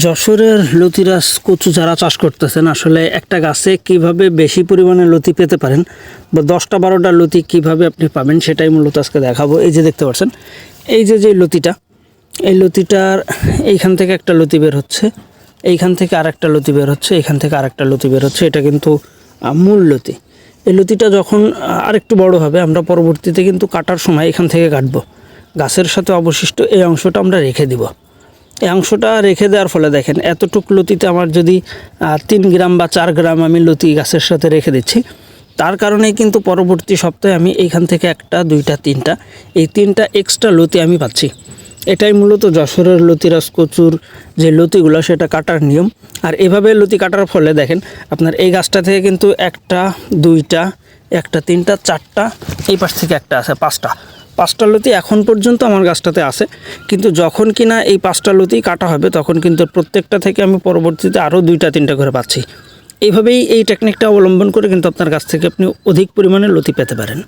যশোরের লতিরাজ কচু যারা চাষ করতেছেন। আসলে একটা গাছে কীভাবে বেশি পরিমাণে লতি পেতে পারেন বা দশটা বারোটা লতি কীভাবে আপনি পাবেন সেটাই মূলত আজকে দেখাবো। এই যে দেখতে পাচ্ছেন, এই যে যে লতিটা, এই লতিটার এইখান থেকে একটা লতি বের হচ্ছে, এইখান থেকে আরেকটা লতি বের হচ্ছে, এইখান থেকে আরেকটা লতি বের হচ্ছে, এটা কিন্তু মূল লতি। এই লতিটা যখন আরেকটু বড় হবে, আমরা পরবর্তীতে কিন্তু কাটার সময় এখান থেকে কাটবো। গাছের সাথে অবশিষ্ট এই অংশটা আমরা রেখে দিব। এই অংশটা রেখে দেওয়ার ফলে দেখেন এতটুক লতিতে আমার যদি তিন গ্রাম বা চার গ্রাম আমি লতি গাছের সাথে রেখে দিচ্ছি। তার কারণেই কিন্তু পরবর্তী সপ্তাহে আমি এইখান থেকে একটা, দুইটা, তিনটা, এই তিনটা এক্সট্রা লতি আমি পাচ্ছি। এটাই মূলত যশোরের লতিরাজ কচুর যে লতিগুলো, সেটা কাটার নিয়ম। আর এভাবে লতি কাটার ফলে দেখেন আপনার এই গাছটা থেকে কিন্তু একটা, দুইটা, একটা, তিনটা, চারটা, এই পাশ থেকে একটা আছে, পাঁচটা। পাঁচটা লতি এখন পর্যন্ত আমার গাছটাতে আছে। কিন্তু যখন কিনা এই পাঁচটা লতি কাটা হবে, তখন কিন্তু প্রত্যেকটা থেকে আমি পরবর্তীতে আরও দুইটা, তিনটা করে পাচ্ছি। এইভাবেই এই টেকনিকটা অবলম্বন করে কিন্তু আপনার গাছ থেকে আপনি অধিক পরিমাণে লতি পেতে পারেন।